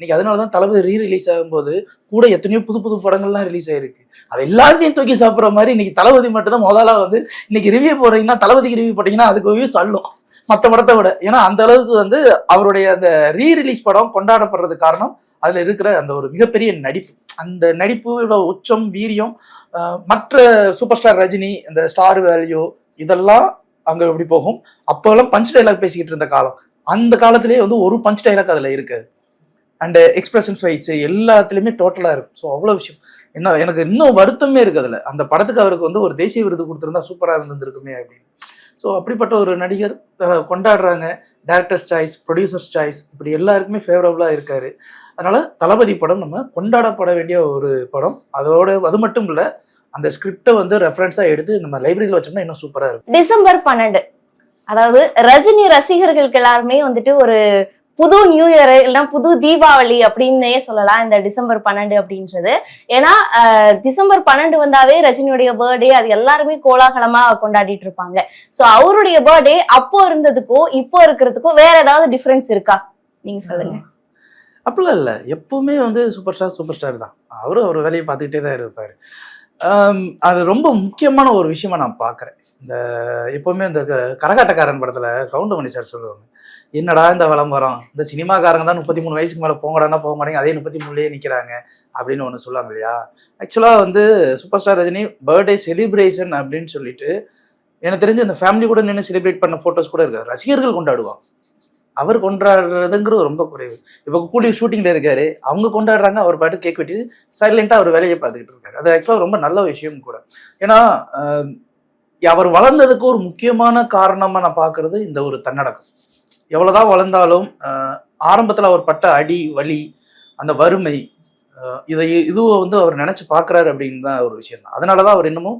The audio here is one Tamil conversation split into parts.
இன்னைக்கு அதனால தான் தளபதி ரீ ரிலீஸ் ஆகும்போது கூட எத்தனையோ புது புது படங்கள்லாம் ரிலீஸ் ஆயிருக்கு. அது எல்லாத்தையும் தூக்கி சாப்பிட்ற மாதிரி இன்னைக்கு தளபதி மட்டும் தான் முதல்ல வந்து இன்னைக்கு ரிவ்யூ போடுறீங்கன்னா தளபதிக்கு ரிவ்யூ போட்டீங்கன்னா அதுக்கு வியூஸ் அள்ளும். மற்ற படத்தை விட. ஏன்னா அந்த அளவுக்கு வந்து அவருடைய அந்த ரீ ரிலீஸ் படம் கொண்டாடப்படுறது காரணம் அதுல இருக்கிற அந்த ஒரு மிகப்பெரிய நடிப்பு. அந்த நடிப்போட உச்சம் வீரியம் மற்ற சூப்பர் ஸ்டார் ரஜினி இந்த ஸ்டார் வேல்யூ இதெல்லாம் அங்க எப்படி போகும். அப்போல்லாம் பஞ்ச் டைலாக் பேசிக்கிட்டு இருந்த காலம். அந்த காலத்திலேயே வந்து ஒரு பஞ்ச் டைலாக் அதுல இருக்காது அண்ட் எக்ஸ்பிரஷன்ஸ் வைஸ் எல்லாத்துலேயுமே டோட்டலாக இருக்கும். ஸோ அவ்வளோ விஷயம். என்ன எனக்கு இன்னும் வருத்தமே இருக்குது அதில். அந்த படத்துக்கு அவருக்கு வந்து ஒரு தேசிய விருது கொடுத்துருந்தா சூப்பராக இருந்திருக்குமே அப்படின்னு. ஸோ அப்படிப்பட்ட ஒரு நடிகர் கொண்டாடுறாங்க. டேரக்டர்ஸ் சாய்ஸ் ப்ரொடியூசர்ஸ் சாய்ஸ் இப்படி எல்லாருக்குமே ஃபேவரபுளாக இருக்கார். அதனால் தளபதி படம் நம்ம கொண்டாடப்பட வேண்டிய ஒரு படம். அதோட அது மட்டும் இல்லை அந்த ஸ்கிரிப்டை வந்து ரெஃபரன்ஸாக எடுத்து நம்ம லைப்ரரியில் வச்சோம்னா இன்னும் சூப்பராக இருக்கும். டிசம்பர் பன்னெண்டு. அதாவது ரஜினி ரசிகர்களுக்கு எல்லாருமே வந்துட்டு ஒரு புது நியூ இயர் இல்லைன்னா புது தீபாவளி அப்படின்னே சொல்லலாம் இந்த டிசம்பர் பன்னெண்டு அப்படின்றது. ஏன்னா டிசம்பர் பன்னெண்டு வந்தாவே ரஜினியுடைய பர்த்டே அது எல்லாருமே கோலாகலமா கொண்டாடிட்டு இருப்பாங்க. ஸோ அவருடைய பர்த்டே அப்போ இருந்ததுக்கும் இப்போ இருக்கிறதுக்கும் வேற ஏதாவது டிஃபரன்ஸ் இருக்கா? நீங்க சொல்லுங்க. அப்படிலாம் இல்லை. எப்பவுமே வந்து சூப்பர் ஸ்டார் சூப்பர் ஸ்டார் தான். அவரும் அவர் வேலையை பார்த்துக்கிட்டே தான் இருப்பார். அது ரொம்ப முக்கியமான ஒரு விஷயமா நான் பார்க்குறேன். இந்த எப்பவுமே இந்த க- கரகாட்டக்காரன் படத்தில் கவுண்டமணி சார் சொல்லுவாங்க. என்னடா இந்த விளம்பரம் இந்த சினிமாக்காரங்க தான் முப்பத்தி மூணு வயசுக்கு மேலே போங்கடான்னா போக மாட்டேங்க அதே முப்பத்தி மூணுலேயே நிற்கிறாங்க அப்படின்னு ஒன்று சொல்லுவாங்க இல்லையா? ஆக்சுவலாக வந்து super star Rajini birthday celebration அப்படின்னு சொல்லிட்டு எனக்கு தெரிஞ்சு அந்த ஃபேமிலி கூட நின்று செலிப்ரேட் பண்ண ஃபோட்டோஸ் கூட இருக்காரு. ரசிகர்கள் கொண்டாடுவான் அவர் கொண்டாடுறதுங்கிறது ரொம்ப குறைவு. இப்போ கூலி ஷூட்டிங்கில் இருக்காரு. அவங்க கொண்டாடுறாங்க. அவர் பாட்டு கேக் வெட்டி சைலண்ட்டாக அவர் வேலையை பார்த்துக்கிட்டு இருக்காரு. அது ஆக்சுவலாக ரொம்ப நல்ல விஷயம் கூட. ஏன்னா அவர் வளர்ந்ததுக்கு ஒரு முக்கியமான காரணமாக நான் பார்க்குறது இந்த ஒரு தன்னடக்கம். எவ்வளோதான் வளர்ந்தாலும் ஆரம்பத்தில் அவர் பட்ட அடி வலி அந்த வறுமை இதை இதுவும் வந்து அவர் நினச்சி பார்க்குறாரு அப்படின்னு தான் ஒரு விஷயம் தான். அதனாலதான் அவர் இன்னமும்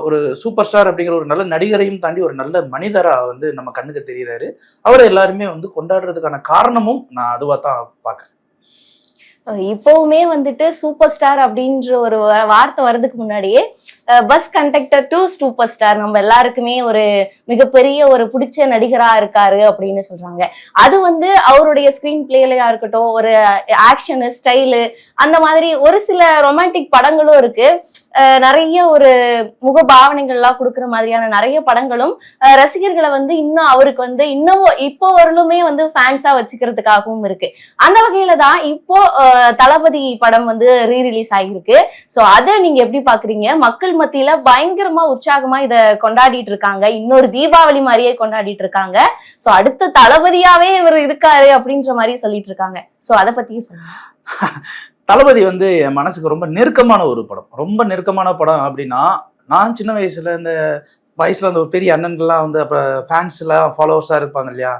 ஒரு சூப்பர் ஸ்டார் அப்படிங்கிற ஒரு நல்ல நடிகரையும் தாண்டி ஒரு நல்ல மனிதராக வந்து நம்ம கண்ணுக்கு தெரிகிறாரு அவரை எல்லாருமே வந்து கொண்டாடுறதுக்கான காரணமும் நான் அதுவாக தான் பார்க்குறேன் இப்பவுமே வந்துட்டு சூப்பர் ஸ்டார் அப்படின்ற ஒரு வார்த்தை வர்றதுக்கு முன்னாடியே bus conductor to super star நம்ம எல்லாருக்குமே ஒரு மிகப்பெரிய ஒரு பிடிச்ச நடிகரா இருக்காரு அப்படின்னு சொல்றாங்க. அது வந்து அவருடைய ஸ்கிரீன் பிளேலையா இருக்கட்டும் ஒரு ஆக்ஷனு ஸ்டைலு அந்த மாதிரி ஒரு சில ரொமான்டிக் படங்களும் இருக்கு. நிறைய ஒரு முக பாவனைகள்லாம் கொடுக்குற மாதிரியான நிறைய படங்களும் அஹ் ரசிகர்களை வந்து இன்னும் அவருக்கு வந்து இன்னும் இப்போ வரலுமே வந்து ஃபேன்ஸா வச்சுக்கிறதுக்காகவும் இருக்கு. அந்த வகையில தான் இப்போ அஹ், தளபதி படம் வந்து ரீ ரிலீஸ் ஆகியிருக்கு. சோ அதை நீங்க எப்படி பாக்குறீங்க? மக்கள் மத்தியில பயங்கரமா உற்சாகமா இத கொண்டாடிட்டு இருக்காங்க. இன்னொரு தீபாவளி மாதிரியே கொண்டாடிட்டு இருக்காங்க. சோ அடுத்த தளபதியாவே இவர் இருக்காரு அப்படின்ற மாதிரி சொல்லிட்டு இருக்காங்க. சோ அதை பத்தியும் சொல்லுங்க. தளபதி வந்து என் மனசுக்கு ரொம்ப நெருக்கமான ஒரு படம். ரொம்ப நெருக்கமான படம் அப்படின்னா நான் சின்ன வயசுல இந்த வயசுல அந்த ஒரு பெரிய அண்ணன்கள்லாம் வந்து அப்போ ஃபேன்ஸ்லாம் ஃபாலோவர்ஸாக இருப்பாங்க இல்லையா?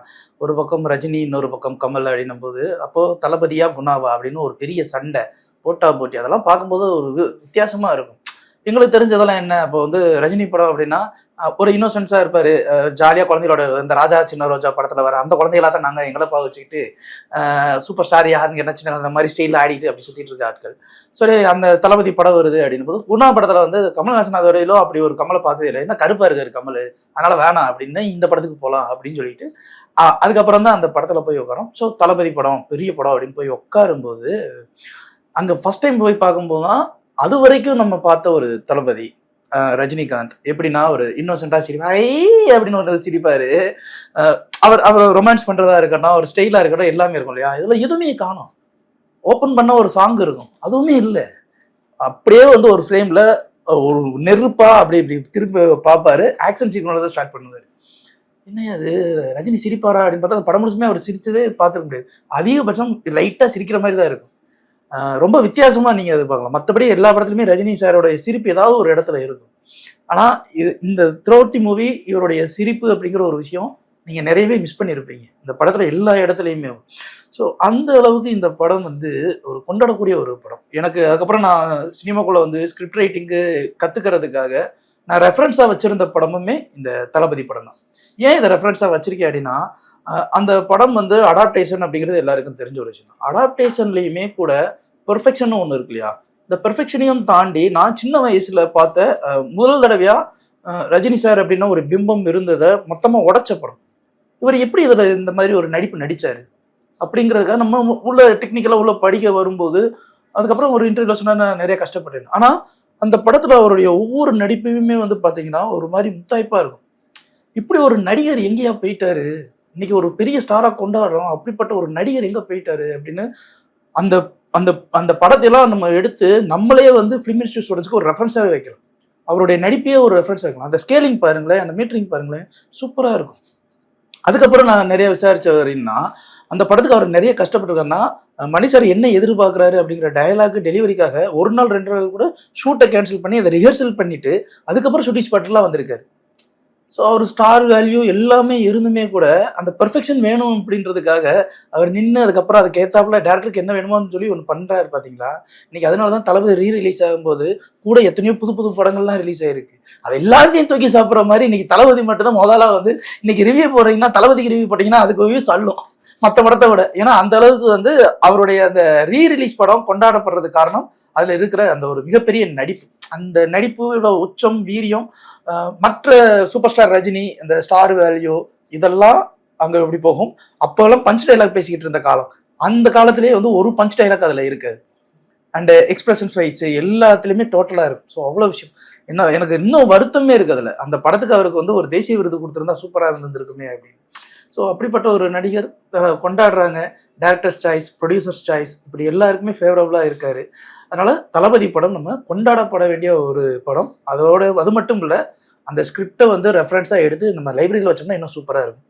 ஒரு பக்கம் ரஜினி இன்னொரு பக்கம் கமல் அப்படின்னும் போது அப்போது தளபதியா குணாவா அப்படின்னு ஒரு பெரிய சண்டை போட்டா போட்டி அதெல்லாம் பார்க்கும்போது ஒரு வித்தியாசமாக இருக்கும். எங்களுக்கு தெரிஞ்சதெல்லாம் என்ன? இப்போ வந்து ரஜினி படம் அப்படின்னா ஒரு இன்னோசென்ஸா இருப்பாரு. ஜாலியா குழந்தைகளோட இந்த ராஜா சின்ன ரோஜா படத்துல வர அந்த குழந்தைகளா தான் நாங்க எங்களை பா வச்சுக்கிட்டு சூப்பர் ஸ்டார் யாருன்னு என்ன சின்ன அந்த மாதிரி ஸ்டைலில் ஆடிட்டு அப்படி சுத்திட்டு இருக்க ஆட்கள். சரி அந்த தளபதி படம் வருது அப்படின்னு போது குணா படத்துல வந்து கமல்ஹாசன் அது வரையிலோ அப்படி ஒரு கமலை பார்த்ததே இல்லை. என்ன கருப்பா இருக்காரு கமல்? அதனால வேணாம் அப்படின்னு இந்த படத்துக்கு போகலாம் அப்படின்னு சொல்லிட்டு அதுக்கப்புறம் தான் அந்த படத்துல போய் உட்காரோம். ஸோ தளபதி படம் பெரிய படம் அப்படின்னு போய் உட்காரும்போது அங்க ஃபர்ஸ்ட் டைம் போய் பார்க்கும்போது தான் அது வரைக்கும் நம்ம பார்த்த ஒரு தளபதி ரஜினிகாந்த். எப்படின்னா ஒரு இன்னோசென்டா சிரிப்பா ஐ அப்படின்னு ஒரு சிரிப்பாரு. அவர் அவர் ரொமான்ஸ் பண்றதா இருக்கட்டும் ஒரு ஸ்டைலா இருக்கட்டும் எல்லாமே இருக்கும் இல்லையா? இதுல எதுவுமே காணும். ஓப்பன் பண்ண ஒரு சாங் இருக்கும். அதுவுமே இல்லை. அப்படியே வந்து ஒரு ஃப்ரேம்ல ஒரு நெருப்பா அப்படி இப்படி திருப்பி பார்ப்பாரு ஆக்ஷன் சீக்வன்ஸ் தான் ஸ்டார்ட் பண்ணுவாரு. என்ன அது ரஜினி சிரிப்பாரா? அப்படின்னு பார்த்தா படம் முழுசுமே அவர் சிரிச்சதே பார்த்துக்க முடியாது. அதிகபட்சம் லைட்டா சிரிக்கிற மாதிரி தான் இருக்கும். ரொம்ப வித்தியாசமா நீங்க அது பார்க்கலாம். மற்றபடி எல்லா படத்துலையுமே ரஜினி சாரோட சிரிப்பு ஏதாவது ஒரு இடத்துல இருக்கும். ஆனா இது இந்த த்ரோட்டி மூவி இவருடைய சிரிப்பு அப்படிங்கிற ஒரு விஷயம் நீங்க நிறையவே மிஸ் பண்ணியிருப்பீங்க இந்த படத்துல எல்லா இடத்துலையுமே. ஸோ அந்த அளவுக்கு இந்த படம் வந்து ஒரு கொண்டாடக்கூடிய ஒரு படம். எனக்கு அதுக்கப்புறம் நான் சினிமாக்குள்ள வந்து ஸ்கிரிப்ட் ரைட்டிங்கு கத்துக்கிறதுக்காக நான் ரெஃபரன்ஸா வச்சிருந்த படமுமே இந்த தளபதி படம் தான் ஏன் இதை ரெஃபரன்ஸா வச்சிருக்கேன் அப்படின்னா அந்த படம் வந்து அடாப்டேஷன் அப்படிங்கிறது எல்லாருக்கும் தெரிஞ்ச ஒரு விஷயம் அடாப்டேஷன்லையுமே கூட பெர்ஃபெக்ஷன் ஒன்று இருக்கு இல்லையா? இந்த பெர்ஃபெக்ஷனையும் தாண்டி நான் சின்ன வயசுல பார்த்த முதல் தடவையா ரஜினி சார் அப்படின்னா ஒரு பிம்பம் இருந்ததை மொத்தமாக உடச்ச படம். இவர் எப்படி இதில் இந்த மாதிரி ஒரு நடிப்பு நடித்தார் அப்படிங்கிறதுக்காக நம்ம உள்ள டெக்னிக்கலாக உள்ள படிக்க வரும்போது அதுக்கப்புறம் ஒரு இன்டர்வியூல சொன்னால் நான் நிறைய கஷ்டப்பட்டேன். ஆனால் அந்த படத்தில் அவருடைய ஒவ்வொரு நடிப்பையுமே வந்து பார்த்தீங்கன்னா ஒரு மாதிரி முத்தாய்ப்பாக இருக்கும். இப்படி ஒரு நடிகர் எங்கேயா போயிட்டாரு? இன்னைக்கு ஒரு பெரிய ஸ்டாராக கொண்டாடுறோம். அப்படிப்பட்ட ஒரு நடிகர் எங்கே போயிட்டாரு அப்படின்னு அந்த அந்த அந்த படத்தையெல்லாம் நம்ம எடுத்து நம்மளே வந்து ஃபிலிம் இன்ஸ்டியூட் ஸ்டூடெண்ட்ஸ்க்கு ஒரு ரெஃபரன்ஸாகவே வைக்கலாம். அவருடைய நடிப்பையே ஒரு ரெஃபரன்ஸ் வைக்கலாம். அந்த ஸ்கேலிங் பாருங்களேன் அந்த மீட்டரிங் பாருங்களேன் சூப்பராக இருக்கும். அதுக்கப்புறம் நான் நிறைய விசாரிச்சவரின்னா அந்த படத்துக்கு அவர் நிறைய கஷ்டப்பட்டிருக்காருன்னா அஹ் மணி சார் என்ன எதிர்பார்க்குறாரு அப்படிங்கிற டயலாக் டெலிவரிக்காக ஒரு நாள் ரெண்டு நாள் கூட ஷூட்டை கேன்சல் பண்ணி அதை ரிஹர்சல் பண்ணிட்டு அதுக்கப்புறம் ஷூட்டிங் ஸ்பாட்லாம் வந்திருக்காரு. ஸோ அவர் ஸ்டார் வேல்யூ எல்லாமே இருந்துமே கூட அந்த பெர்ஃபெக்ஷன் வேணும் அப்படின்றதுக்காக அவர் நின்று அதுக்கப்புறம் அதுக்கு ஏற்றாப்புல டேரக்டருக்கு என்ன வேணுமோன்னு சொல்லி ஒன்று பண்ணுறாரு பார்த்தீங்களா இன்னைக்கு அதனால தான் தளபதி ரீ ரிலீஸ் ஆகும்போது கூட எத்தனையோ புது புது படங்கள்லாம் ரிலீஸ் ஆயிருக்கு. அது எல்லாத்தையும் தூக்கி சாப்பிட்ற மாதிரி இன்னைக்கு தளபதி மட்டும் தான் முதலாக வந்து இன்னைக்கு ரிவ்யூ போடுறீங்கன்னா தளபதிக்கு ரிவ்யூ பார்த்தீங்கன்னா அதுக்கு வியூஸ் அள்ளும் மற்ற படத்தை விட. ஏன்னா அந்த அளவுக்கு வந்து அவருடைய அந்த ரீ ரிலீஸ் படம் கொண்டாடப்படுறது காரணம் அதில் இருக்கிற அந்த ஒரு மிகப்பெரிய நடிப்பு. அந்த நடிப்போட உச்சம் வீரியம் மற்ற சூப்பர் ஸ்டார் ரஜினி அந்த ஸ்டார் வேல்யூ இதெல்லாம் அங்கே எப்படி போகும். அப்போல்லாம் பஞ்ச் டைலாக் பேசிக்கிட்டு இருந்த காலம். அந்த காலத்திலேயே வந்து ஒரு பஞ்ச் டைலாக் அதில் இருக்காது அண்டு எக்ஸ்பிரஷன்ஸ் வைஸ் எல்லாத்துலேயுமே டோட்டலாக இருக்கும் ஸோ அவ்வளோ விஷயம். என்ன எனக்கு இன்னும் வருத்தமே இருக்குது அதில். அந்த படத்துக்கு அவருக்கு வந்து ஒரு தேசிய விருது கொடுத்துருந்தா சூப்பராக இருந்திருக்குமே அப்படின்னு. ஸோ அப்படிப்பட்ட ஒரு நடிகர் கொண்டாடுறாங்க. டேரக்டர்ஸ் சாய்ஸ் ப்ரொடியூசர்ஸ் சாய்ஸ் இப்படி எல்லாருக்குமே ஃபேவரபுளாக இருக்கார். அதனால் தளபதி படம் நம்ம கொண்டாடப்பட வேண்டிய ஒரு படம். அதோட அது மட்டும் இல்லை அந்த ஸ்கிரிப்டை வந்து ரெஃபரன்ஸாக எடுத்து நம்ம லைப்ரரியில் வச்சோம்னா இன்னும் சூப்பராக இருக்கும்.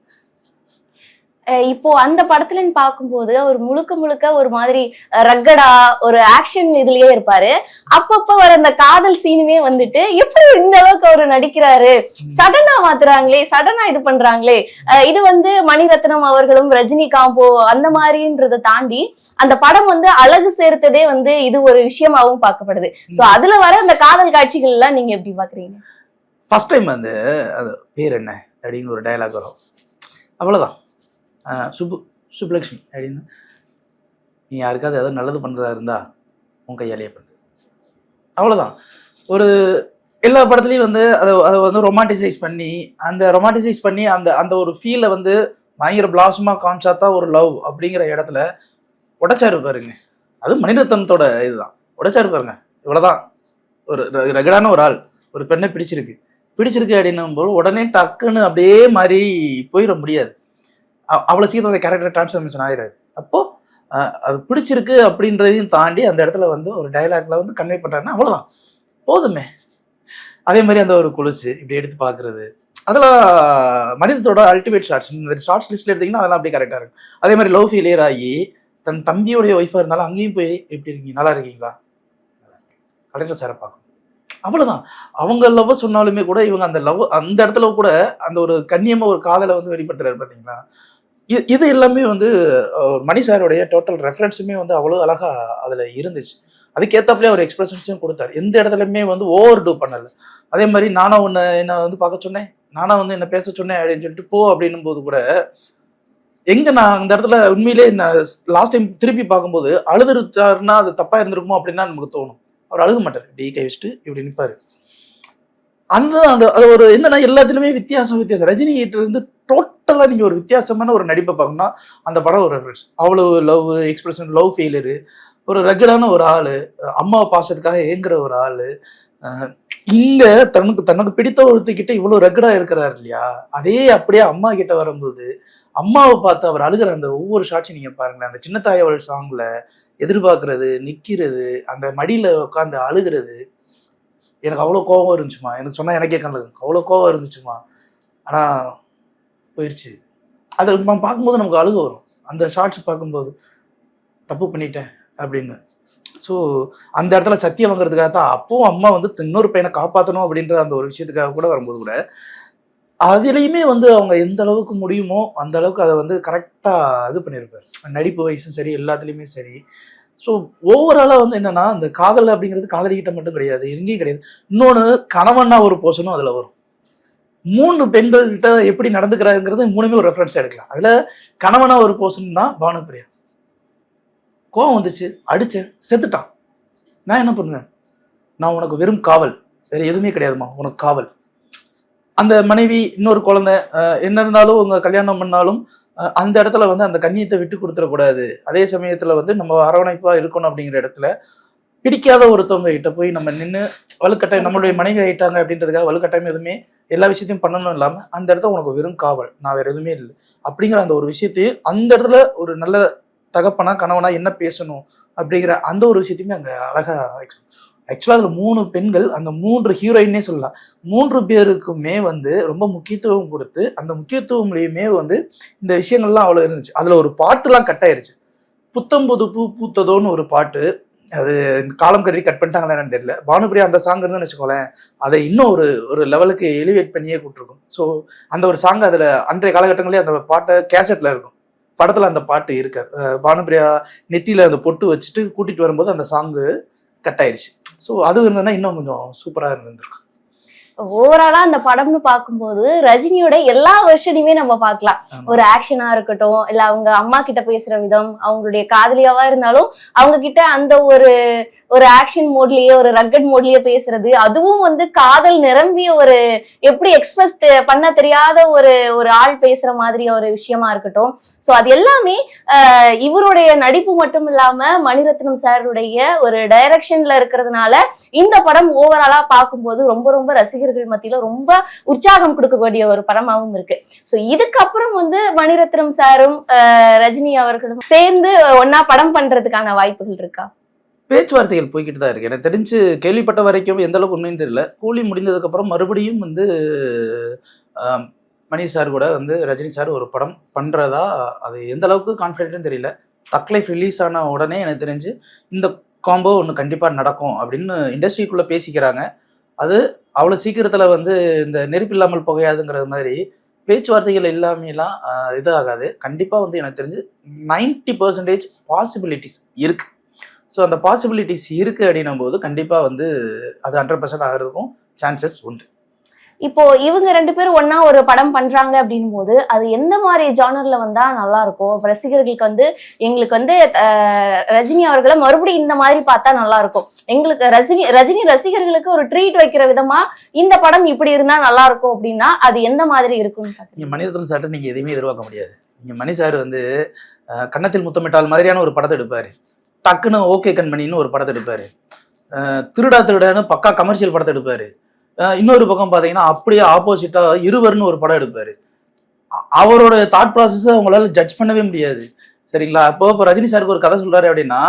இப்போ அந்த படத்துலன்னு பார்க்கும்போது அவர் முழுக்க முழுக்க ஒரு மாதிரி ரக்கடா ஒரு ஆக்ஷன் இதுலயே இருப்பாரு. அப்பப்ப வர அந்த காதல் சீனுமே வந்துட்டு எப்படி இந்த அளவுக்கு அவர் நடிக்கிறாரு? சடனா மாத்துறாங்களே சடனா இது பண்றாங்களே. இது வந்து மணிரத்னம் அவர்களும் ரஜினி காம்போ அந்த மாதிரின்றத தாண்டி அந்த படம் வந்து அழகு சேர்த்ததே வந்து இது ஒரு விஷயமாவும் பார்க்கப்படுது. சோ அதுல வர அந்த காதல் காட்சிகள் எல்லாம் நீங்க எப்படி பாக்குறீங்க? ஃபர்ஸ்ட் டைம் வந்து அது பேர் என்ன? அப்படின்னு ஒரு டயலாக் வரும். அவ்வளோதான் சுப்பு சுப்புலக்ஷ்மி அப்படின்னு. நீ யாருக்காவது ஏதாவது நல்லது பண்ணுறதா இருந்தா உன் கையாலேயே பண்ணு. அவ்வளோதான் ஒரு எல்லா படத்துலையும் வந்து அதை அதை வந்து ரொமான்டிசைஸ் பண்ணி அந்த ரொமான்டிசைஸ் பண்ணி அந்த அந்த ஒரு ஃபீலை வந்து பயங்கர பிளாசமாக காமிச்சா தான் ஒரு லவ் அப்படிங்கிற இடத்துல உடைச்சாரு பாருங்க. அது மணிரத்னத்தோட இதுதான். உடைச்சாரு பாருங்க. இவ்வளோதான் ஒரு ரகடான ஒரு ஆள். ஒரு பெண்ணை பிடிச்சிருக்கு. பிடிச்சிருக்கு அப்படின்னும் போது உடனே டக்குன்னு அப்படியே மாதிரி போயிட முடியாது. அவ்வளோ சீக்கிரம் அந்த கேரக்டர் டிரான்ஸ்ஃபர்மேஷன் ஆகிடாது அப்போ அது பிடிச்சிருக்கு அப்படின்றதையும் தாண்டி அந்த இடத்துல வந்து ஒரு டைலாக்ல வந்து கன்வே பண்ணுறாருன்னா அவ்வளோதான் போதுமே. அதே மாதிரி அந்த ஒரு கொலுசு இப்படி எடுத்து பார்க்குறது. அதெல்லாம் மனிதத்தோட அல்டிமேட் ஷார்ட்ஸ் இந்த ஷார்ட்ஸ் லிஸ்ட்டில் எடுத்தீங்கன்னா அதெல்லாம் அப்படியே கரெக்டாக இருக்கும். அதே மாதிரி லவ் ஃபெயிலியர் ஆகி தன் தம்பியோடைய ஒய்ஃபாக இருந்தாலும் அங்கேயும் போய் எப்படி இருக்கீங்க? நல்லா இருக்கீங்களா? கரெக்டாக சாரை பார்க்கணும். அவ்வளவுதான். அவங்க லவ் சொன்னாலுமே கூட இவங்க அந்த லவ் அந்த இடத்துல கூட அந்த ஒரு கண்ணியமாக ஒரு காதலை வந்து வெளிப்படுத்துறாரு பாத்தீங்களா? இது இது எல்லாமே வந்து மணி சாருடைய டோட்டல் ரெஃபரன்ஸுமே வந்து அவ்வளோ அழகா அதில் இருந்துச்சு. அதுக்கேத்தாப்புல அவர் எக்ஸ்பிரஷன்ஸையும் கொடுத்தாரு. எந்த இடத்துலையுமே வந்து ஓவர் டூ பண்ணல. அதே மாதிரி நானா உன்னை என்னை வந்து பார்க்க சொன்னேன்? நானா வந்து என்ன பேச சொன்னேன்? அப்படின்னு சொல்லிட்டு போ அப்படின்னும் போது கூட எங்க நான் அந்த இடத்துல உண்மையிலே நான் லாஸ்ட் டைம் திருப்பி பார்க்கும்போது அழுதுருட்டாருன்னா அது தப்பா இருந்திருக்குமோ அப்படின்னா நமக்கு தோணும். அவர் அழுக மாட்டார். டீ கை வச்சுட்டு இப்படி நிற்பாரு அந்த அந்த அது ஒரு என்னன்னா எல்லாத்துலயுமே வித்தியாசம் வித்தியாசம். ரஜினி இருந்து டோட் டோட்டலாக நீங்கள் ஒரு வித்தியாசமான ஒரு நடிப்பை பார்க்கணும்னா அந்த படம் ஒரு ரெஃபரன்ஸ் அவ்வளோ லவ் எக்ஸ்பிரஷன் லவ் ஃபெயிலரு ஒரு ரகடான ஒரு ஆள் அம்மாவை பாசத்துக்காக ஏங்குற ஒரு ஆள் இங்கே இங்க தனக்கு தனக்கு பிடித்த ஒருத்திக்கிட்ட இவ்வளவு ரகடா இருக்கிறாரு இல்லையா? அதே அப்படியே அம்மா கிட்ட வரும்போது அம்மாவை பார்த்து அவர் அழுகிற அந்த ஒவ்வொரு ஷாட்சி நீங்க பாருங்களேன். அந்த சின்ன தாயவள் சாங்ல எதிர்பார்க்கறது நிக்கிறது அந்த மடியில உட்காந்து அழுகிறது எனக்கு அவ்வளோ கோவம் இருந்துச்சுமா? எனக்கு சொன்னா எனக்கே கண்ணு அவ்வளோ கோவம் இருந்துச்சுமா? ஆனா போயிடுச்சு அதை நம்ம பார்க்கும்போது நமக்கு அழுக வரும். அந்த ஷார்ட்ஸ் பார்க்கும்போது தப்பு பண்ணிட்டேன் அப்படின்னு. ஸோ அந்த இடத்துல சத்தியம் வாங்குறதுக்காக தான் அப்பவும் அம்மா வந்து இன்னொரு பையனை காப்பாற்றணும் அப்படின்ற அந்த ஒரு விஷயத்துக்காக கூட வரும்போது கூட அதுலேயுமே வந்து அவங்க எந்த அளவுக்கு முடியுமோ அந்த அளவுக்கு அதை வந்து கரெக்டாக இது பண்ணியிருப்பார். நடிப்பு வயசும் சரி எல்லாத்துலேயுமே சரி. ஸோ ஓவராலாக வந்து என்னென்னா அந்த காதல் அப்படிங்கிறது காதலிக்கிட்ட மட்டும் கிடையாது எங்கேயும் கிடையாது. இன்னொன்று கணவன்னா ஒரு போர்ஷனும் அதில் வரும். மூணு பெண்கள்கிட்ட எப்படி நடந்துக்கிறாங்கிறது மூணுமே ஒரு ரெஃபரன்ஸ் எடுக்கலாம். அதில் கணவனா ஒரு போர்ஷன் தான் பானுப்பிரியா கோவம் வந்துச்சு அடித்தேன் செத்துட்டான். நான் என்ன பண்ணுவேன்? நான் உனக்கு வெறும் காவல். வேறு எதுவுமே கிடையாதுமா உனக்கு காவல். அந்த மனைவி இன்னொரு குழந்தை என்ன இருந்தாலும் உங்கள் கல்யாணம் பண்ணாலும் அந்த இடத்துல வந்து அந்த கண்ணியத்தை விட்டு கொடுத்துடக்கூடாது. அதே சமயத்தில் வந்து நம்ம அரவணைப்பாக இருக்கணும் அப்படிங்கிற இடத்துல பிடிக்காத ஒருத்தவங்க கிட்ட போய் நம்ம நின்று வலுக்கட்டாயம் நம்மளுடைய மனைவி ஆகிட்டாங்க அப்படின்றதுக்காக வலுக்கட்டாயம் எதுவுமே எல்லா விஷயத்தையும் பண்ணணும் இல்லாம அந்த இடத்துல உனக்கு வெறும் காவல் நான் வேற எதுவுமே இல்லை. அப்படிங்கிற அந்த ஒரு விஷயத்தையும் அந்த இடத்துல ஒரு நல்ல தகப்பனா கணவனா என்ன பேசணும் அப்படிங்கிற அந்த ஒரு விஷயத்தையுமே அங்க அழகா ஆக்சுவலாக அதில் மூணு பெண்கள் அந்த மூன்று ஹீரோயின்னே சொல்லலாம். மூன்று பேருக்குமே வந்து ரொம்ப முக்கியத்துவம் கொடுத்து அந்த முக்கியத்துவம்லையுமே வந்து இந்த விஷயங்கள்லாம் அவ்வளோ இருந்துச்சு. அதில் ஒரு பாட்டுலாம் கட் ஆயிருச்சு. புத்தம் புது பூ பூத்ததோன்னு ஒரு பாட்டு அது காலம் கருதி கட் பண்ணிட்டாங்களா என்னன்னு தெரியல. பானுபிரியா அந்த சாங் இருந்துன்னு வச்சுக்கோங்களேன் அதை இன்னும் ஒரு ஒரு லெவலுக்கு எலிவேட் பண்ணியே கூட்டிருக்கும் ஸோ அந்த ஒரு சாங் அதில் அன்றைய காலகட்டங்களே அந்த பாட்டை கேசட்டில் இருக்கும். படத்தில் அந்த பாட்டு இருக்க பானுபிரியா நெத்தியில் அந்த பொட்டு வச்சுட்டு கூட்டிகிட்டு வரும்போது அந்த சாங்கு கட் ஆயிடுச்சு. ஸோ அது இருந்ததுன்னா இன்னும் கொஞ்சம் சூப்பராக இருந்திருக்கும் ஓவராலா அந்த படம்னு பார்க்கும்போது ரஜினியோட எல்லா வெர்ஷனையுமே நம்ம பார்க்கலாம். ஒரு ஆக்ஷனா இருக்கட்டும் இல்ல அவங்க அம்மா கிட்ட பேசுற விதம் அவங்களுடைய காதலியாவா இருந்தாலும் அவங்க கிட்ட அந்த ஒரு ஒரு ஆக்ஷன் மோட்லயே ஒரு ரக்கட் மோட்லயே பேசுறது அதுவும் வந்து காதல் நிரம்பிய ஒரு எப்படி எக்ஸ்பிரஸ் பண்ண தெரியாத ஒரு ஒரு ஆள் பேசுற மாதிரி ஒரு விஷயமா இருக்கட்டும். சோ அது எல்லாமே இவருடைய நடிப்பு மட்டும் இல்லாம மணிரத்னம் சாருடைய ஒரு டைரக்ஷன்ல இருக்கிறதுனால இந்த படம் ஓவராலா பார்க்கும்போது ரொம்ப ரொம்ப ரசிகர்கள் மத்தியில ரொம்ப உற்சாகம் கொடுக்கக்கூடிய ஒரு படமாகவும் இருக்கு. சோ இதுக்கப்புறம் வந்து மணிரத்னம் சாரும் ரஜினி அவர்களும் சேர்ந்து ஒன்னா படம் பண்றதுக்கான வாய்ப்புகள் இருக்கா? பேச்சுவார்த்தைகள் போய்கிட்டு தான் இருக்கு. எனக்கு தெரிஞ்சு கேள்விப்பட்ட வரைக்கும் எந்த அளவுக்கு உண்மைன்னு தெரியல. கூலி முடிந்ததுக்கப்புறம் மறுபடியும் வந்து மணி சார் கூட வந்து ரஜினி சார் ஒரு படம் பண்ணுறதா அது எந்த அளவுக்கு கான்ஃபிடென்ட்னு தெரியல. தக்லைஃப் ரிலீஸ் ஆன உடனே எனக்கு தெரிஞ்சு இந்த காம்போ ஒன்று கண்டிப்பாக நடக்கும் அப்படின்னு இண்டஸ்ட்ரிக்குள்ளே பேசிக்கிறாங்க. அது அவ்வளோ சீக்கிரத்தில் வந்து இந்த நெருப்பு இல்லாமல் புகையாதுங்கிறது மாதிரி பேச்சுவார்த்தைகள் இல்லாமலாம் இதாகாது கண்டிப்பாக வந்து எனக்கு தெரிஞ்சு 90% பர்சன்டேஜ் பாசிபிலிட்டிஸ் இருக்குது ஸோ அந்த பாசிபிலிட்டிஸ் இருக்கு அப்படின்னும் போது கண்டிப்பாக வந்து அது ஹண்ட்ரட் பர்சன்ட் ஆகிறதுக்கும் சான்சஸ் உண்டு. இப்போ இவங்க ரெண்டு பேரும் ஒண்ணா ஒரு படம் பண்றாங்க அப்படின்னும் போது அது எந்த மாதிரி ஜானர்ல வந்தா நல்லா இருக்கும் ரசிகர்களுக்கு வந்து எங்களுக்கு வந்து ரஜினி அவர்களை மறுபடியும் இந்த மாதிரி பார்த்தா நல்லா இருக்கும் எங்களுக்கு ரஜினி ரஜினி ரசிகர்களுக்கு ஒரு ட்ரீட் வைக்கிற விதமா இந்த படம் இப்படி இருந்தா நல்லா இருக்கும் அப்படின்னா அது எந்த மாதிரி இருக்கும்னு பாத்தீங்க நீங்கள் மணிரத்னம் சார்ட்ட நீங்கள் எதையுமே எதிர்பார்க்க முடியாது. நீங்கள் மணி சார் வந்து கன்னத்தில் முத்தமிட்டால் மாதிரியான ஒரு படத்தை எடுப்பார். டக்குன்னு ஓகே கண்மணின்னு ஒரு படத்தை எடுப்பார். திருடா திருடான்னு பக்கா கமர்ஷியல் படத்தை எடுப்பார். இன்னொரு பக்கம் பார்த்தீங்கன்னா அப்படியே ஆப்போசிட்டாக இருவர்னு ஒரு படம் எடுப்பார். அவரோட தாட் ப்ராசஸை அவங்களால ஜட்ஜ் பண்ணவே முடியாது. சரிங்களா? இப்போ இப்போ ரஜினி சாருக்கு ஒரு கதை சொல்றாரு அப்படின்னா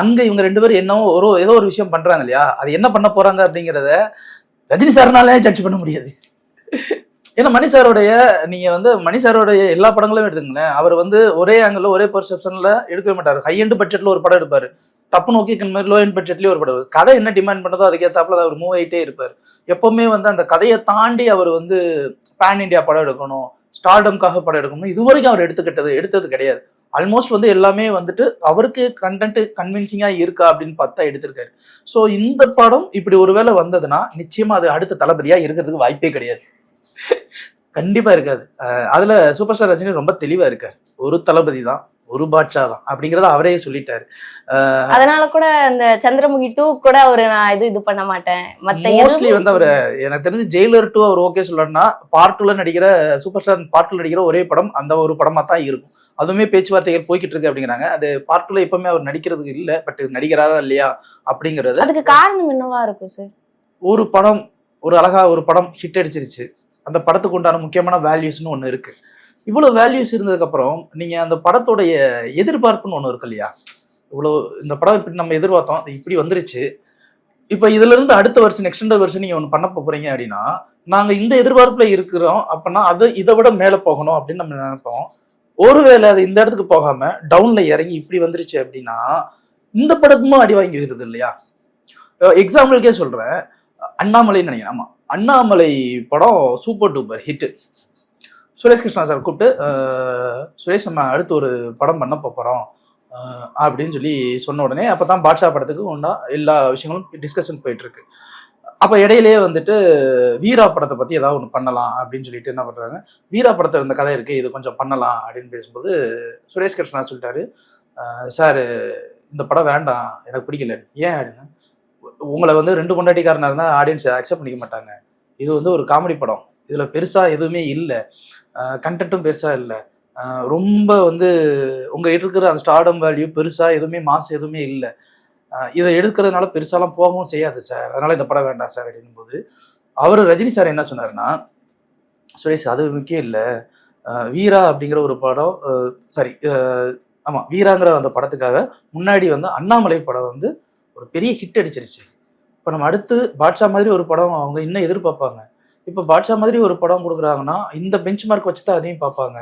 அங்க இவங்க ரெண்டு பேரும் என்னவோ ஒரு ஏதோ ஒரு விஷயம் பண்றாங்க இல்லையா? அது என்ன பண்ண போறாங்க அப்படிங்கிறத ரஜினி சார்னாலே ஜட்ஜ் பண்ண முடியாது. ஏன்னா மணி சாரோடைய நீங்க வந்து மணி சாரோடைய எல்லா படங்களும் எடுத்துங்களேன் அவர் வந்து ஒரே ஆங்கிள் ஒரே பெர்செப்ஷன்ல எடுக்கவே மாட்டார். ஹை எண்ட் பட்ஜெட்ல ஒரு படம் எடுப்பாரு. டப்பு நோக்கி மாதிரி லோ எண்ட் பட்ஜெட்லயே ஒரு படம் கதை என்ன டிமாண்ட் பண்ணதோ அதுக்கேத்தாப்புல அவர் மூவ் ஆயிட்டே இருப்பார். எப்பவுமே வந்து அந்த கதையை தாண்டி அவர் வந்து பேன் இண்டியா படம் எடுக்கணும் ஸ்டார்டம்காக படம் எடுக்கணும் இது வரைக்கும் அவர் எடுத்துக்கிட்டது எடுத்தது கிடையாது. ஆல்மோஸ்ட் வந்து எல்லாமே வந்துட்டு அவருக்கு கண்டென்ட் கன்வின்சிங்கா இருக்கா அப்படின்னு பார்த்தா எடுத்திருக்காரு. ஸோ இந்த படம் இப்படி ஒருவேளை வந்ததுன்னா நிச்சயமா அது அடுத்த தளபதியா இருக்கிறதுக்கு வாய்ப்பே கிடையாது. கண்டிப்பா இருக்காது. அதுல சூப்பர் ஸ்டார் ரஜினி ரொம்ப தெளிவா இருக்காரு. ஒரு தளபதி தான் ஒரு பாட்ஷா தான் அப்படிங்கறத அவரே சொல்லிட்டாரு. அதனால கூட அந்த சந்திரமுகி டூ கூட ஒரு நான் இது இது பண்ண மாட்டேன். மத்த மோஸ்ட்லி வந்து அவர் எனக்கு தெரிஞ்சு ஜெயிலர் டூ அவர் ஓகே சொல்லணும்னா பார்ட் டூல நடிக்கிற சூப்பர் ஸ்டார் பார்ட் டூல நடிக்கிற ஒரே படம் அந்த ஒரு படமா தான் இருக்கும். அதுவுமே பேச்சுவார்த்தைகள் போய்கிட்டு இருக்கு அப்படிங்கிறாங்க. அது பார்ட் டூல எப்பவுமே அவர் நடிக்கிறதுக்கு இல்ல பட் நடிக்கிறாரா இல்லையா அப்படிங்கிறது. அதுக்கு காரணம் என்னவா இருக்கும் சார் ஒரு படம் ஒரு அழகா ஒரு படம் ஹிட் அடிச்சிருச்சு. அந்த படத்துக்கு உண்டான முக்கியமான வேல்யூஸ்னு ஒன்று இருக்கு. இவ்வளோ வேல்யூஸ் இருந்ததுக்கப்புறம் நீங்கள் அந்த படத்தோடைய எதிர்பார்ப்புன்னு ஒன்று இருக்கு இல்லையா? இவ்வளோ இந்த படம் இப்படி நம்ம எதிர்பார்த்தோம் இப்படி வந்துருச்சு. இப்போ இதுலேருந்து அடுத்த வருஷம் எக்ஸ்டெண்டட் வருஷம் நீங்கள் ஒன்று பண்ண போகிறீங்க அப்படின்னா நாங்கள் இந்த எதிர்பார்ப்பில் இருக்கிறோம் அப்படின்னா அது இதை விட மேலே போகணும் அப்படின்னு நம்ம நினைப்போம். ஒருவேளை அது இந்த இடத்துக்கு போகாமல் டவுனில் இறங்கி இப்படி வந்துருச்சு அப்படின்னா இந்த படத்துமும் அடி வாங்கி வருது இல்லையா எக்ஸாம்பிளுக்கே சொல்கிறேன் அண்ணாமலைன்னு நினைக்கிறேன். ஆமாம் அண்ணாமலை படம் super duper hit Suresh Krishna sir கூப்பிட்டு சுரேஷ் நம்ம அடுத்து ஒரு படம் பண்ண போகிறோம் அப்படின்னு சொல்லி சொன்ன உடனே அப்போ தான் பாட்ஷா படத்துக்கு ஒன்றா எல்லா விஷயங்களும் டிஸ்கஷன் போயிட்டுருக்கு. அப்போ இடையிலேயே வந்துட்டு வீரா படத்தை பற்றி ஏதாவது ஒன்று பண்ணலாம் அப்படின்னு சொல்லிட்டு என்ன பண்ணுறாங்க வீரா படத்தில் இந்த கதை இருக்குது இது கொஞ்சம் பண்ணலாம் அப்படின்னு பேசும்போது சுரேஷ் கிருஷ்ணா சொல்லிட்டாரு சார் இந்த படம் வேண்டாம் எனக்கு பிடிக்கல. ஏன் அப்படின்னு? உங்களை வந்து ரெண்டு கொண்டாட்டிக்காரனாக இருந்தால் ஆடியன்ஸ் அக்செப்ட் பண்ணிக்க மாட்டாங்க. இது வந்து ஒரு காமெடி படம். இதில் பெருசாக எதுவுமே இல்லை. கண்டென்ட்டும் பெருசாக இல்லை. ரொம்ப வந்து உங்கள் இருக்கிற அந்த ஸ்டார்டம் வேல்யூ பெருசாக எதுவுமே மாசு எதுவுமே இல்லை. இதை எடுக்கிறதுனால பெருசாலாம் போகவும் செய்யாது சார். அதனால் இந்த படம் வேண்டாம் சார் அப்படிங்கும்போது அவர் ரஜினி சார் என்ன சொன்னார்னா சுரேஷ் அது முக்கியம் இல்லை. வீரா அப்படிங்கிற ஒரு படம் சாரி ஆமாம் வீராங்கிற அந்த படத்துக்காக முன்னாடி வந்து அண்ணாமலை படம் வந்து ஒரு பெரிய ஹிட் அடிச்சிருச்சு. இப்போ நம்ம அடுத்து பாட்ஷா மாதிரி ஒரு படம் அவங்க இன்னும் எதிர்பார்ப்பாங்க. இப்போ பாட்ஷா மாதிரி ஒரு படம் கொடுக்குறாங்கன்னா இந்த பெஞ்ச் மார்க் வச்சு தான் அதையும் பார்ப்பாங்க.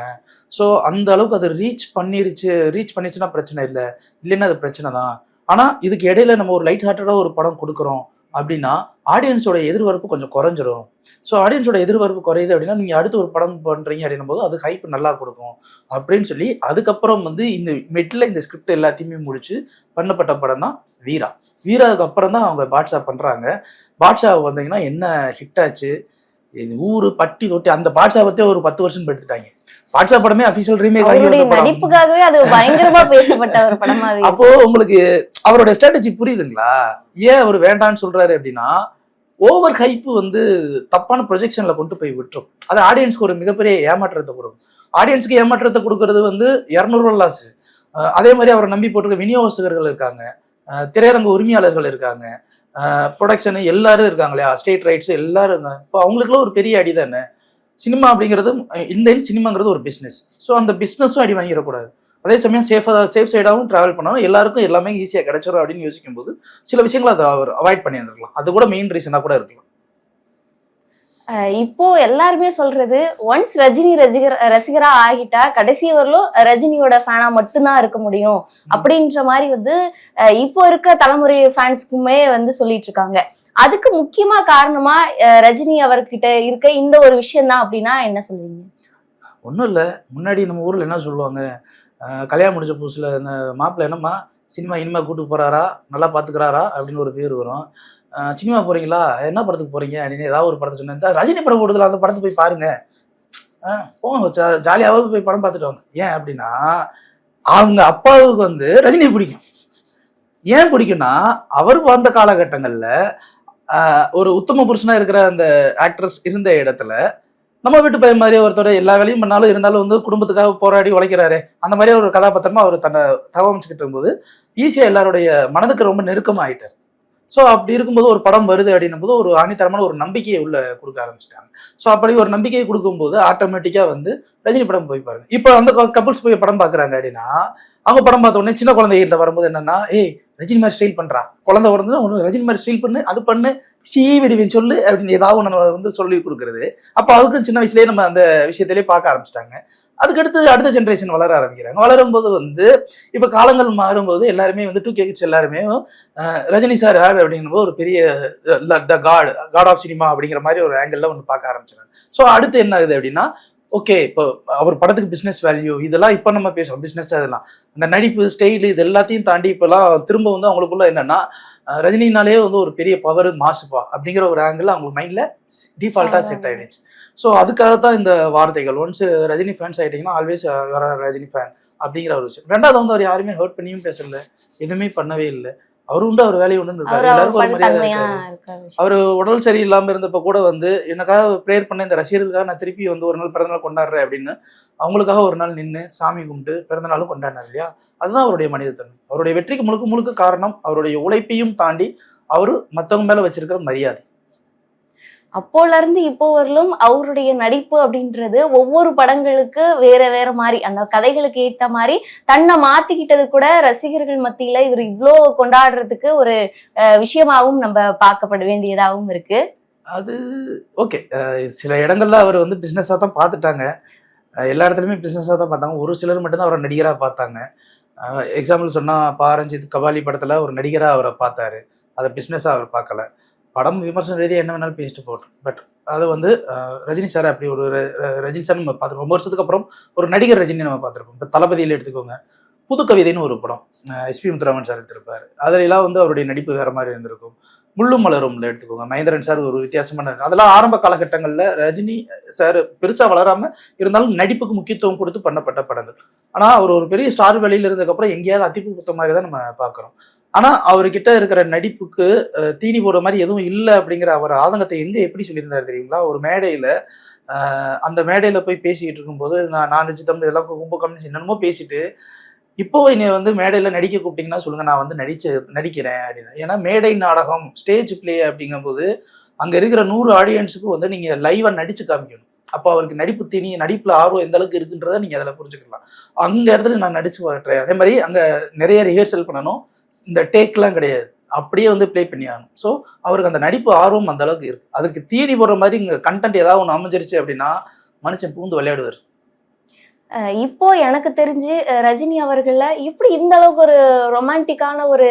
ஸோ அந்த அளவுக்கு அது ரீச் பண்ணிருச்சு ரீச் பண்ணிருச்சுன்னா பிரச்சனை இல்லை. இல்லைன்னா அது பிரச்சனை தான் ஆனால் இதுக்கு இடையில நம்ம ஒரு லைட் ஹார்ட்டடாக ஒரு படம் கொடுக்குறோம் அப்படின்னா ஆடியன்ஸோட எதிர்பார்ப்பு கொஞ்சம் குறைஞ்சிரும். ஸோ ஆடியன்ஸோட எதிர்பார்ப்பு குறையுது அப்படின்னா நீங்கள் அடுத்து ஒரு படம் பண்ணுறீங்க அப்படின்னும் போது அது ஹைப் நல்லா கொடுக்கும். அப்படின்னு சொல்லி அதுக்கப்புறம் வந்து இந்த மெட்டில் இந்த ஸ்கிரிப்ட் எல்லாத்தையுமே முடிச்சு பண்ணப்பட்ட படம் தான் வீரா. வீராவுக்கு அப்புறம் தான் அவங்க பாட்ஷா பண்ணுறாங்க பாட்ஷா வந்தீங்கன்னா என்ன ஹிட் ஆச்சு? இது ஊரு பட்டி தொட்டி அந்த பாட்ஷா பத்தே ஒரு பத்து வருஷம் எடுத்துட்டாங்க. பாட்ஷா படமே அபிஷியல் ரீமேக் ஆகி அவருடைய படம். நடிப்புக்காகவே அது பயங்கரமா பேசப்பட்ட ஒரு படமாவே அப்போ உங்களுக்கு அவரோட ஸ்ட்ராட்டஜி புரியுதுங்களா? ஏன் அவர் வேண்டான்னு சொல்றாரு அப்படின்னா ஓவர் ஹைப்பு வந்து தப்பான ப்ரொஜெக்ஷன்ல கொண்டு போய் விட்டுரும். அது ஆடியன்ஸ்க்கு ஒரு மிகப்பெரிய ஏமாற்றத்தை கொடுக்கும். ஆடியன்ஸ்க்கு ஏமாற்றத்தை கொடுக்கறது வந்து இரநூறுவா லாஸ் அதே மாதிரி அவரை நம்பி போட்டிருக்க விநியோகஸ்தகர்கள் இருக்காங்க. திரையரங்க உரிமையாளர்கள் இருக்காங்க. ப்ரொடக்ஷனு எல்லாரும் இருக்காங்க இல்லையா? ஸ்டேட் ரைட்ஸ் எல்லாரும் இருக்காங்க. இப்போ அவங்களுக்குலாம் ஒரு பெரிய அடி தானே? சினிமா அப்படிங்கிறது இந்த சினிமாங்கிறது ஒரு பிஸ்னஸ் ஸோ அந்த பிஸ்னஸும் அடி வாங்கிடக்கூடாது. அதே சமயம் சேஃபாக சேஃப் சைடாகவும் ட்ராவல் பண்ணாலும் எல்லாருக்கும் எல்லாமே ஈஸியாக கிடைச்சிடும் அப்படின்னு யோசிக்கும் போது சில விஷயங்களை அதை அவர் அவாய்ட் பண்ணியிருந்திருக்கலாம். அது கூட மெயின் ரீசனாக கூட இருக்கலாம். இப்போ எல்லாருமே சொல்றது ஒன்ஸ் ரஜினி ரசிகர் ரசிகரா ஆகிட்டா கடைசி வரலும் ரஜினியோட ஃபேனா மட்டும்தான் இருக்க முடியும். அப்படின்ற மாதிரி வந்து இப்போ இருக்க தலைமுறை ஃபேன்ஸ்க்குமே வந்து சொல்லிட்டு இருக்காங்க. அதுக்கு முக்கியமா காரணமா ரஜினி அவர்கிட்ட இருக்க இந்த ஒரு விஷயம் தான் அப்படின்னா என்ன சொல்லுவீங்க? ஒன்றும் இல்லை. முன்னாடி நம்ம ஊரில் என்ன சொல்லுவாங்க? கல்யாணம் முடிஞ்ச புதுசில் இந்த மாப்பிள்ளை என்னம்மா? சினிமா இனிமேல் கூட்டு போகிறாரா நல்லா பார்த்துக்கிறாரா அப்படின்னு ஒரு பேர் வரும். சினிமா போகிறீங்களா என்ன படத்துக்கு போகிறீங்க அப்படின்னு ஏதாவது ஒரு படத்தை சொன்னேன் ரஜினி படம் போடுதல அந்த படத்தை போய் பாருங்க. போங்க ஜா- போய் படம் பார்த்துட்டு வாங்க. ஏன் அப்படின்னா அவங்க அப்பாவுக்கு வந்து ரஜினி பிடிக்கும். ஏன் பிடிக்கும்னா அவர் வந்த காலகட்டங்களில் ஒரு உத்தம புருஷனாக இருக்கிற அந்த ஆக்ட்ரஸ் இருந்த இடத்துல நம்ம வீட்டு பையன் மாதிரி ஒருத்தர் எல்லா வேலையும் பண்ணாலும் இருந்தாலும் வந்து குடும்பத்துக்காக போராடி உழைக்கிறாரு. அந்த மாதிரி ஒரு கதாபாத்திரமா அவர் தன்னை தகவமைச்சுக்கிட்டு இருக்கும்போது ஈஸியா எல்லாருடைய மனதுக்கு ரொம்ப நெருக்கமாயிட்டார். ஸோ அப்படி இருக்கும்போது ஒரு படம் வருது அப்படின்னும் போது ஒரு ஆணித்தரமான ஒரு நம்பிக்கையை உள்ள கொடுக்க ஆரம்பிச்சிட்டாங்க. ஸோ அப்படி ஒரு நம்பிக்கையை கொடுக்கும்போது ஆட்டோமேட்டிக்கா வந்து ரஜினி படம் போய் பாருங்க. இப்போ அந்த கப்புள்ஸ் போய் படம் பார்க்குறாங்க அப்படின்னா அவங்க படம் பார்த்த உடனே சின்ன குழந்தைகிட்ட வரும்போது என்னன்னா ஏய் ரஜினி மாதிரி ஸ்டைல் பண்றா. குழந்தை பிறந்து ஒன்று ரஜினி மாதிரி ஸ்டைல் பண்ணு அது பண்ணு சீவிடுவேன் சொல்லு அப்படின்னு ஏதாவது ஒன்று நம்ம வந்து சொல்லி கொடுக்குறது. அப்போ அதுக்கும் சின்ன வயசுலயே நம்ம அந்த விஷயத்திலே பார்க்க ஆரம்பிச்சிட்டாங்க. அதுக்கடுத்து அடுத்த ஜென்ரேஷன் வளர ஆரம்பிக்கிறாங்க. வளரும்போது வந்து இப்போ காலங்கள் மாறும்போது எல்லாருமே வந்து டூ கே கிட்ஸ் எல்லாருமே ரஜினி சார் யார் அப்படிங்கும்போது ஒரு பெரிய the god god of cinema அப்படிங்கிற மாதிரி ஒரு ஆங்கிளில் ஒன்று பார்க்க ஆரம்பிச்சிட்டாங்க. ஸோ அடுத்து என்ன ஆகுது அப்படின்னா ஓகே இப்போ அவர் படத்துக்கு பிஸ்னஸ் வேல்யூ இதெல்லாம் இப்போ நம்ம பேசுறோம். பிஸ்னஸ் அதெல்லாம். அந்த நடிப்பு ஸ்டைல் இது எல்லாத்தையும் தாண்டி இப்போலாம் திரும்ப வந்து அவங்களுக்குள்ள என்னன்னா ரஜினினாலே வந்து ஒரு பெரிய பவர் மாசுப்பா அப்படிங்கிற ஒரு ஆங்கிள் அவங்க மைண்ட்ல டிஃபால்ட்டாக செட் ஆயிடுச்சு. ஸோ அதுக்காக தான் இந்த வார்த்தைகள். ஒன்ஸ் ரஜினி ஃபேன்ஸ் ஆயிட்டீங்கன்னா ஆல்வேஸ் வர ரஜினி ஃபேன் அப்படிங்கிற ஒரு விஷயம். ரெண்டாவது வந்து அவர் யாருமே ஹர்ட் பண்ணியும் பேசல. எதுவுமே பண்ணவே இல்லை. அவர் உண்டு அவர் வேலையை உண்டு அவர் எல்லாருக்கும் ஒரு மரியாதை. அவர் உடல் சரியில்லாம இருந்தப்ப கூட வந்து எனக்காக ப்ரேயர் பண்ண இந்த ரசிகர்களுக்காக நான் திருப்பி வந்து ஒரு நாள் பிறந்தநாள் கொண்டாடுறேன் அப்படின்னு அவங்களுக்காக ஒரு நாள் நின்று சாமி கும்பிட்டு பிறந்தநாளும் கொண்டாடினார் இல்லையா? அதுதான் அவருடைய மனிதத்தன்மை. அவருடைய வெற்றிக்கு முழுக்க முழுக்க காரணம் அவருடைய உழைப்பையும் தாண்டி அவர் மத்தவங்க மேல வச்சிருக்கிற மரியாதை. அப்போல இருந்து இப்போ வரலும் அவருடைய நடிப்பு அப்படின்றது ஒவ்வொரு படங்களுக்கு வேற வேற மாதிரி அந்த கதைகளுக்கு ஏற்ற மாதிரி தன்னை மாத்திக்கிட்டது கூட ரசிகர்கள் மத்தியில இவர் இவ்வளோ கொண்டாடுறதுக்கு ஒரு விஷயமாகவும் நம்ம பார்க்கப்பட வேண்டியதாகவும் இருக்கு. அது ஓகே. சில இடங்கள்ல அவர் வந்து பிஸ்னஸாக தான் பார்த்துட்டாங்க. எல்லா இடத்துலையுமே பிஸ்னஸாக தான் பார்த்தாங்க. ஒரு சிலர் மட்டும்தான் அவரை நடிகராக பார்த்தாங்க. எக்ஸாம்பிள் சொன்னால் பாரஞ்சித் கபாலி படத்தில் ஒரு நடிகராக அவரை பார்த்தாரு. அதை பிஸ்னஸாக அவர் பார்க்கல. படம் விமர்சன ரீதியாக என்ன வேணாலும் பேசிட்டு போட்டோம் பட் அது வந்து ரஜினி சார் அப்படி ஒரு ரஜினி சார் நம்ம பார்த்துருக்கோம் ரொம்ப வருஷத்துக்கு அப்புறம் ஒரு நடிகர் ரஜினி நம்ம பார்த்துருக்கோம் இப்போ தளபதியில் எடுத்துக்கோங்க. புது கவிதைன்னு ஒரு படம் எஸ்பி முத்துராமன் சார் எடுத்திருப்பாரு. அதிலெல்லாம் வந்து அவருடைய நடிப்பு வேற மாதிரி இருந்திருக்கும். முள்ளும் மலரும்ல எடுத்துக்கோங்க. மகேந்திரன் சார் ஒரு வித்தியாசமான அதெல்லாம் ஆரம்ப காலகட்டங்களில் ரஜினி சார் பெருசாக வளராமல் இருந்தாலும் நடிப்புக்கு முக்கியத்துவம் கொடுத்து பண்ணப்பட்ட படங்கள். ஆனால் அவர் ஒரு பெரிய ஸ்டார் வெளியில இருந்ததுக்கப்புறம் எங்கேயாவது அத்திப்பு குத்த மாதிரி தான் நம்ம பார்க்குறோம். ஆனா அவர்கிட்ட இருக்கிற நடிப்புக்கு தீனி போடுற மாதிரி எதுவும் இல்லை அப்படிங்கிற அவர் ஆதங்கத்தை எங்க எப்படி சொல்லியிருந்தாரு தெரியுங்களா? ஒரு மேடையில அந்த மேடையில போய் பேசிக்கிட்டு இருக்கும்போது நான் நான் நிச்சயம் இதெல்லாம் கும்பகம்னு என்னென்னமோ பேசிட்டு இப்போ என்னை வந்து மேடையில நடிக்க கூப்பிட்டீங்கன்னா சொல்லுங்க நான் வந்து நடிச்ச நடிக்கிறேன் அப்படின்னு. ஏன்னா மேடை நாடகம் ஸ்டேஜ் பிளே அப்படிங்கும்போது அங்க இருக்கிற நூறு ஆடியன்ஸுக்கு வந்து நீங்க லைவா நடிச்சு காமிக்கணும். அப்போ அவருக்கு நடிப்பு தீனி நடிப்புல ஆர்வம் எந்த அளவுக்கு இருக்குன்றத நீங்க அதில் புரிஞ்சுக்கலாம். அங்க இடத்துல நான் நடிச்சு பார்க்குறேன் அதே மாதிரி அங்க நிறைய ரிஹர்சல் பண்ணணும். இந்த டேக்லாம் கிடையாது. அப்படியே வந்து ப்ளே பண்ணி ஆகணும். ஸோ அவருக்கு அந்த நடிப்பு ஆர்வம் அந்த அளவுக்கு இருக்கு. அதுக்கு தீனி போடுற மாதிரி இங்க கண்டென்ட் ஏதாவது ஒன்று அமைஞ்சிருச்சு அப்படின்னா மனுஷன் பூந்து விளையாடுவார். இப்போ எனக்கு தெரிஞ்சு ரஜினி அவர்கள எப்படி இந்த அளவுக்கு ஒரு ரொமான்டிக்கான ஒரு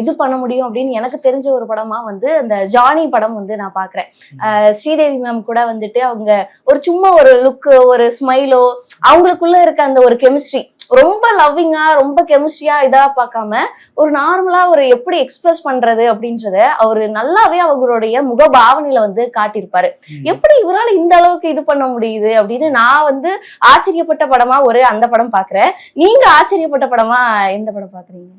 இது பண்ண முடியும் அப்படின்னு எனக்கு தெரிஞ்ச ஒரு படமா வந்து அந்த ஜானி படம் வந்து நான் பாக்குறேன். ஸ்ரீதேவி மேம் கூட வந்துட்டு அவங்க ஒரு சும்மா ஒரு லுக்கு ஒரு ஸ்மைலோ அவங்களுக்குள்ள இருக்க அந்த ஒரு கெமிஸ்ட்ரி ரொம்ப லவ்விங்கா ரொம்ப கெமிஸ்ட்ரியா இதா பார்க்காம ஒரு நார்மலா ஒரு எப்படி எக்ஸ்பிரஸ் பண்றது அப்படின்றத அவரு நல்லாவே அவங்களுடைய முக பாவனையில வந்து காட்டியிருப்பாரு. எப்படி இவரால இந்த அளவுக்கு இது பண்ண முடியுது அப்படின்னு நான் வந்து ஆச்சரியப்பட்ட படமா ஒரு அந்த படம் பாக்குறேன் நீங்க ஆச்சரியப்பட்ட படமா எந்த படம் பாக்குறீங்க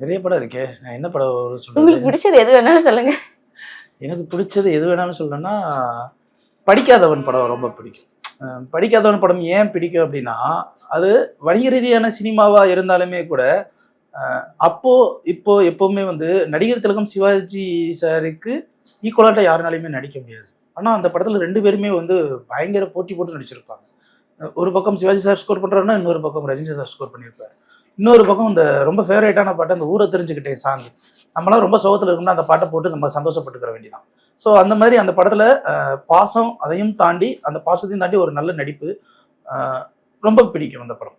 நிறைய படம் இருக்கே. நான் என்ன படம் உங்களுக்கு பிடிச்சது எது வேணாலும் சொல்லுங்க. எனக்கு பிடிச்சது எது வேணாலும் சொல்லணும்னா படிக்காதவன் படம் ரொம்ப பிடிக்கும். படிக்காதவன் படம் ஏன் பிடிக்கும் அப்படின்னா அது வணிக ரீதியான சினிமாவாக இருந்தாலுமே கூட அப்போது அப்போ இப்போ எப்போவுமே வந்து நடிகர் திலகம் சிவாஜி சாருக்கு ஈக்குவலாட்ட யாருனாலையுமே நடிக்க முடியாது. ஆனால் அந்த படத்தில் ரெண்டு பேருமே வந்து பயங்கர போட்டி போட்டு நடிச்சிருப்பாங்க. ஒரு பக்கம் சிவாஜி சார் ஸ்கோர் பண்ணுறாருன்னா இன்னொரு பக்கம் ரஜினி சார் ஸ்கோர் பண்ணியிருப்பார். இன்னொரு பக்கம் இந்த ரொம்ப ஃபேவரேட்டான பாட்டு அந்த ஊரை தெரிஞ்சுக்கிட்டேன் சாங் நம்மளாம் ரொம்ப சோகத்தில் இருக்கணும்னா அந்த பாட்டை போட்டு நம்ம சந்தோஷப்பட்டுக்கிற வேண்டியதான் ஸோ அந்த மாதிரி அந்த படத்தில் பாசம் அதையும் தாண்டி அந்த பாசத்தையும் தாண்டி ஒரு நல்ல நடிப்பு ரொம்ப பிடிக்கும் அந்த படம்.